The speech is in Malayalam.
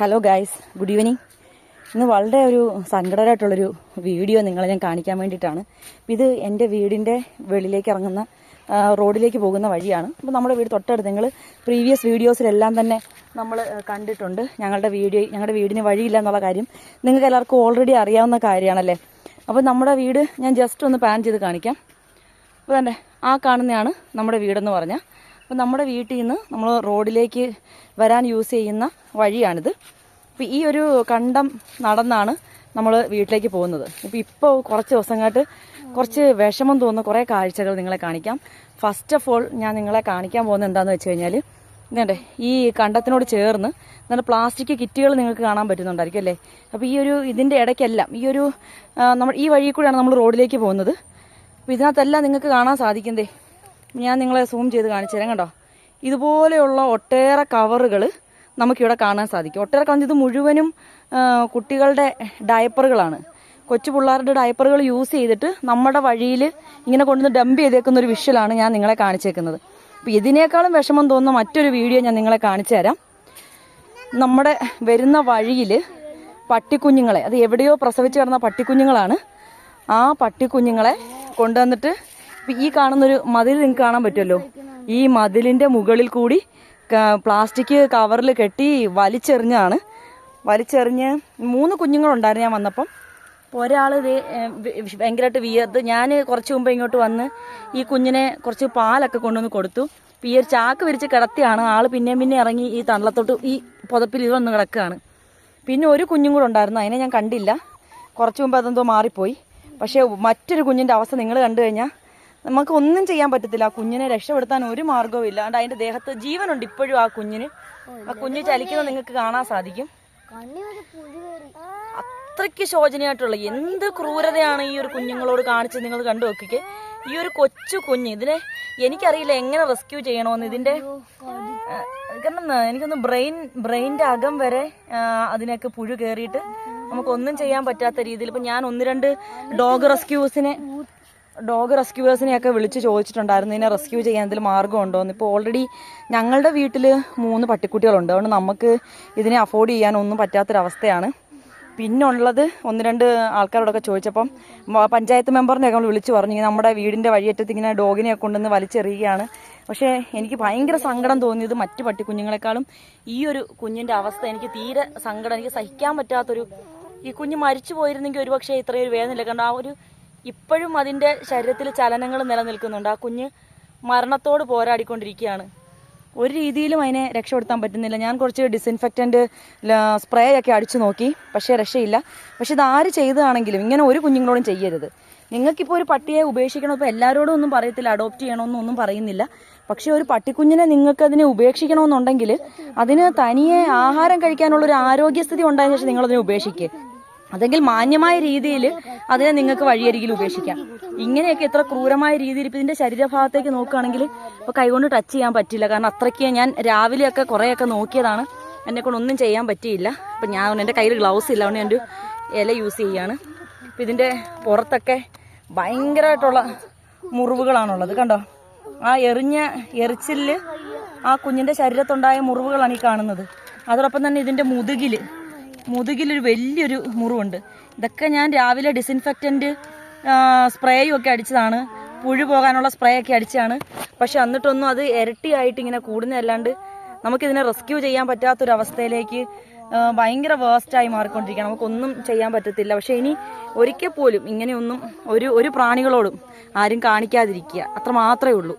ഹലോ ഗായ്സ് ഗുഡ് ഈവനിങ് ഇന്ന് വളരെ ഒരു സങ്കടകരമായിട്ടുള്ളൊരു വീഡിയോ നിങ്ങളെ ഞാൻ കാണിക്കാൻ വേണ്ടിയിട്ടാണ്. ഇത് എന്റെ വീടിന്റെ വെളിയിലേക്ക് ഇറങ്ങുന്ന റോഡിലേക്ക് പോകുന്ന വഴിയാണ്. അപ്പോൾ നമ്മുടെ വീട് തൊട്ടടുത്ത് നിങ്ങൾ പ്രീവിയസ് വീഡിയോസിലെല്ലാം തന്നെ നമ്മൾ കണ്ടിട്ടുണ്ട്. ഞങ്ങളുടെ വീഡിയോ ഞങ്ങളുടെ വീടിന് വഴിയില്ല എന്നുള്ള കാര്യം നിങ്ങൾക്ക് എല്ലാവർക്കും ഓൾറെഡി അറിയാവുന്ന കാര്യമാണല്ലേ? അപ്പോൾ നമ്മുടെ വീട് ഞാൻ ജസ്റ്റ് ഒന്ന് പാൻ ചെയ്ത് കാണിക്കാം. അപ്പോൾ തന്നെ ആ കാണുന്നതാണ് നമ്മുടെ വീടെന്ന് പറഞ്ഞാൽ. അപ്പോൾ നമ്മുടെ വീട്ടിൽ നിന്ന് നമ്മൾ റോഡിലേക്ക് വരാൻ യൂസ് ചെയ്യുന്ന വഴിയാണിത്. അപ്പോൾ ഈ ഒരു കണ്ടം നടന്നാണ് നമ്മൾ വീട്ടിലേക്ക് പോകുന്നത്. ഇപ്പോൾ ഇപ്പോൾ കുറച്ച് ദിവസങ്ങളായിട്ട് കുറച്ച് വിഷമം തോന്നുന്ന. കുറേ കാഴ്ചകൾ നിങ്ങളെ കാണിക്കാം. ഫസ്റ്റ് ഓഫ് ഓൾ ഞാൻ നിങ്ങളെ കാണിക്കാൻ പോകുന്നത് എന്താണെന്ന് വെച്ച് കഴിഞ്ഞാൽ ഇതേ ഈ കണ്ടത്തിനോട് ചേർന്ന് നല്ല പ്ലാസ്റ്റിക് കിറ്റുകൾ നിങ്ങൾക്ക് കാണാൻ പറ്റുന്നുണ്ടായിരിക്കും അല്ലേ? അപ്പോൾ ഈ ഒരു ഇതിന്റെ ഇടയ്ക്കെല്ലാം ഈ ഒരു നമ്മൾ ഈ വഴി കൂടെയാണ് നമ്മൾ റോഡിലേക്ക് പോകുന്നത്. അപ്പോൾ ഇതിനകത്തെല്ലാം നിങ്ങൾക്ക് കാണാൻ സാധിക്കുന്നതേ ഞാൻ നിങ്ങളെ സൂം ചെയ്ത് കാണിച്ചു തരാം കണ്ടോ? ഇതുപോലെയുള്ള ഒട്ടേറെ കവറുകൾ നമുക്കിവിടെ കാണാൻ സാധിക്കും. ഒട്ടേറെ കവർ ഇത് മുഴുവനും കുട്ടികളുടെ ഡയപ്പറുകളാണ്. കൊച്ചു പിള്ളേരുടെ ഡയപ്പറുകൾ യൂസ് ചെയ്തിട്ട് നമ്മുടെ വഴിയിൽ ഇങ്ങനെ കൊണ്ടുവന്ന് ഡംപ് ചെയ്തേക്കുന്ന ഒരു വിഷ്വലാണ് ഞാൻ നിങ്ങളെ കാണിച്ചേക്കുന്നത്. അപ്പോൾ ഇതിനേക്കാളും വിഷമം തോന്നുന്ന മറ്റൊരു വീഡിയോ ഞാൻ നിങ്ങളെ കാണിച്ചു തരാം. നമ്മുടെ വരുന്ന വഴിയിൽ പട്ടിക്കുഞ്ഞുങ്ങളെ അത് എവിടെയോ പ്രസവിച്ച് കിടന്ന പട്ടിക്കുഞ്ഞുങ്ങളാണ്. ആ പട്ടിക്കുഞ്ഞുങ്ങളെ കൊണ്ടുവന്നിട്ട് ഈ കാണുന്നൊരു മതിൽ നിങ്ങൾക്ക് കാണാൻ പറ്റുമല്ലോ. ഈ മതിലിന്റെ മുകളിൽ കൂടി പ്ലാസ്റ്റിക് കവറിൽ കെട്ടി വലിച്ചെറിഞ്ഞാണ്. വലിച്ചെറിഞ്ഞ് മൂന്ന് കുഞ്ഞുങ്ങളുണ്ടായിരുന്നു ഞാൻ വന്നപ്പം. ഒരാൾ ഭയങ്കരമായിട്ട് വിയർത്ത്. ഞാൻ കുറച്ച് മുമ്പ് ഇങ്ങോട്ട് വന്ന് ഈ കുഞ്ഞിനെ കുറച്ച് പാലൊക്കെ കൊണ്ടുവന്ന് കൊടുത്തു. ഈ ഒരു ചാക്ക് വിരിച്ച് കിടത്തിയാണ്. ആൾ പിന്നെയും പിന്നെ ഇറങ്ങി ഈ തണലത്തോട്ട് ഈ പുതപ്പിൽ ഇത് വന്ന് കിടക്കുകയാണ്. പിന്നെ ഒരു കുഞ്ഞും കൂടെ ഉണ്ടായിരുന്നു. അതിനെ ഞാൻ കണ്ടില്ല. കുറച്ച് മുമ്പ് അതെന്തോ മാറിപ്പോയി. പക്ഷേ മറ്റൊരു കുഞ്ഞിന്റെ അവസ്ഥ നിങ്ങൾ കണ്ടു കഴിഞ്ഞാൽ നമുക്ക് ഒന്നും ചെയ്യാൻ പറ്റത്തില്ല. ആ കുഞ്ഞിനെ രക്ഷപ്പെടുത്താൻ ഒരു മാർഗവും ഇല്ല. അതുകൊണ്ട് അതിന്റെ ദേഹത്ത് ജീവനുണ്ട് ഇപ്പോഴും ആ കുഞ്ഞിന്. ആ കുഞ്ഞ് ചലിക്കുന്നത് നിങ്ങൾക്ക് കാണാൻ സാധിക്കും. അത്രയ്ക്ക് ശോചനീയമായിട്ടുള്ള എന്ത് ക്രൂരതയാണ് ഈ ഒരു കുഞ്ഞുങ്ങളോട് കാണിച്ച് നിങ്ങൾ കണ്ടു നോക്കിക്ക്. ഈ ഒരു കൊച്ചു കുഞ്ഞ് ഇതിനെ എനിക്കറിയില്ല എങ്ങനെ റെസ്ക്യൂ ചെയ്യണമെന്ന്. ഇതിന്റെ കാരണം എനിക്കൊന്ന് ബ്രെയിൻ ബ്രെയിനിന്റെ അകം വരെ അതിനൊക്കെ പുഴു കയറിയിട്ട് നമുക്കൊന്നും ചെയ്യാൻ പറ്റാത്ത രീതിയിൽ. ഇപ്പം ഞാൻ ഒന്ന് രണ്ട് ഡോഗ് റെസ്ക്യൂസിനെ ഡോഗ് റെസ്ക്യൂവേഴ്സിനെയൊക്കെ വിളിച്ച് ചോദിച്ചിട്ടുണ്ടായിരുന്നു ഇതിനെ റെസ്ക്യൂ ചെയ്യാൻ എന്തെങ്കിലും മാർഗമുണ്ടോ എന്ന്. ഇപ്പോൾ ഓൾറെഡി ഞങ്ങളുടെ വീട്ടിൽ മൂന്ന് പട്ടിക്കുട്ടികളുണ്ട്. അതുകൊണ്ട് നമുക്ക് ഇതിനെ അഫോർഡ് ചെയ്യാനൊന്നും പറ്റാത്തൊരവസ്ഥയാണ്. പിന്നുള്ളത് ഒന്ന് രണ്ട് ആൾക്കാരോടൊക്കെ ചോദിച്ചപ്പം പഞ്ചായത്ത് മെമ്പറിനെയൊക്കെ നമ്മൾ വിളിച്ചു പറഞ്ഞു. നമ്മുടെ വീടിന്റെ വഴിയറ്റത്ത് ഇങ്ങനെ ഡോഗിനെ കൊണ്ടുവന്ന് വലിച്ചെറിയുകയാണ്. പക്ഷേ എനിക്ക് ഭയങ്കര സങ്കടം തോന്നിയത് മറ്റു പട്ടിക്കുഞ്ഞുങ്ങളെക്കാളും ഈ ഒരു കുഞ്ഞിന്റെ അവസ്ഥ. എനിക്ക് തീരെ സങ്കടം എനിക്ക് സഹിക്കാൻ പറ്റാത്തൊരു ഈ കുഞ്ഞ് മരിച്ചു പോയിരുന്നെങ്കിൽ ഒരുപക്ഷെ ഇത്രയും ഒരു വേദനയില്ല. കാരണം ആ ഒരു ഇപ്പോഴും അതിന്റെ ശരീരത്തിൽ ചലനങ്ങൾ നിലനിൽക്കുന്നുണ്ട്. ആ കുഞ്ഞ് മരണത്തോട് പോരാടിക്കൊണ്ടിരിക്കുകയാണ്. ഒരു രീതിയിലും അതിനെ രക്ഷപ്പെടുത്താൻ പറ്റുന്നില്ല. ഞാൻ കുറച്ച് ഡിസിൻഫെക്റ്റന്റ് സ്പ്രേ ഒക്കെ അടിച്ചു നോക്കി. പക്ഷേ രക്ഷയില്ല. പക്ഷെ ഇത് ആര് ചെയ്തതാണെങ്കിലും ഇങ്ങനെ ഒരു കുഞ്ഞുങ്ങളോടും ചെയ്യരുത്. നിങ്ങൾക്കിപ്പോൾ ഒരു പട്ടിയെ ഉപേക്ഷിക്കണം. ഇപ്പോൾ എല്ലാവരോടും ഒന്നും പറയത്തില്ല. അഡോപ്റ്റ് ചെയ്യണമെന്നൊന്നും പറയുന്നില്ല. പക്ഷേ ഒരു പട്ടിക്കുഞ്ഞിനെ നിങ്ങൾക്കതിനെ ഉപേക്ഷിക്കണമെന്നുണ്ടെങ്കിൽ അതിന് തനിയെ ആഹാരം കഴിക്കാനുള്ള ഒരു ആരോഗ്യസ്ഥിതി ഉണ്ടായതിനു ശേഷം നിങ്ങളതിനെ ഉപേക്ഷിക്കുക അതെങ്കിൽ മാന്യമായ രീതിയിൽ അതിനെ നിങ്ങൾക്ക് വഴിയരികിൽ ഉപേക്ഷിക്കാം. ഇങ്ങനെയൊക്കെ എത്ര ക്രൂരമായ രീതിയിൽ ഇപ്പം ഇതിന്റെ ശരീരഭാഗത്തേക്ക് നോക്കുകയാണെങ്കിൽ ഇപ്പോൾ കൈകൊണ്ട് ടച്ച് ചെയ്യാൻ പറ്റില്ല. കാരണം അത്രയ്ക്ക് ഞാൻ രാവിലെയൊക്കെ കുറേയൊക്കെ നോക്കിയതാണ്. എന്നെ കൊണ്ട് ഒന്നും ചെയ്യാൻ പറ്റിയില്ല. അപ്പം ഞാൻ എന്റെ കയ്യിൽ ഗ്ലൗസ് ഇല്ല. അതുകൊണ്ട് ഒരു ഇല യൂസ് ചെയ്യുകയാണ്. അപ്പം ഇതിന്റെ പുറത്തൊക്കെ ഭയങ്കരമായിട്ടുള്ള മുറിവുകളാണുള്ളത്. കണ്ടോ? ആ എറിഞ്ഞ എറിച്ചിൽ ആ കുഞ്ഞിന്റെ ശരീരത്തുണ്ടായ മുറിവുകളാണ് ഈ കാണുന്നത്. അതോടൊപ്പം തന്നെ ഇതിന്റെ മുതുകിൽ മുതുകിലൊരു വലിയൊരു മുറിവുണ്ട്. ഇതൊക്കെ ഞാൻ രാവിലെ ഡിസിൻഫെക്റ്റന്റ് സ്പ്രേയും ഒക്കെ അടിച്ചതാണ്. പുഴു പോകാനുള്ള സ്പ്രേ ഒക്കെ അടിച്ചതാണ്. പക്ഷെ എന്നിട്ടൊന്നും അത് ഇരട്ടിയായിട്ട് ഇങ്ങനെ കൂടുന്നതല്ലാണ്ട് നമുക്കിതിനെ റെസ്ക്യൂ ചെയ്യാൻ പറ്റാത്തൊരവസ്ഥയിലേക്ക് ഭയങ്കര വേസ്റ്റായി മാറിക്കൊണ്ടിരിക്കുകയാണ്. നമുക്കൊന്നും ചെയ്യാൻ പറ്റത്തില്ല. പക്ഷേ ഇനി ഒരിക്കൽ പോലും ഇങ്ങനെയൊന്നും ഒരു ഒരു പ്രാണികളോടും ആരും കാണിക്കാതിരിക്കുക. അത്ര മാത്രമേ ഉള്ളൂ.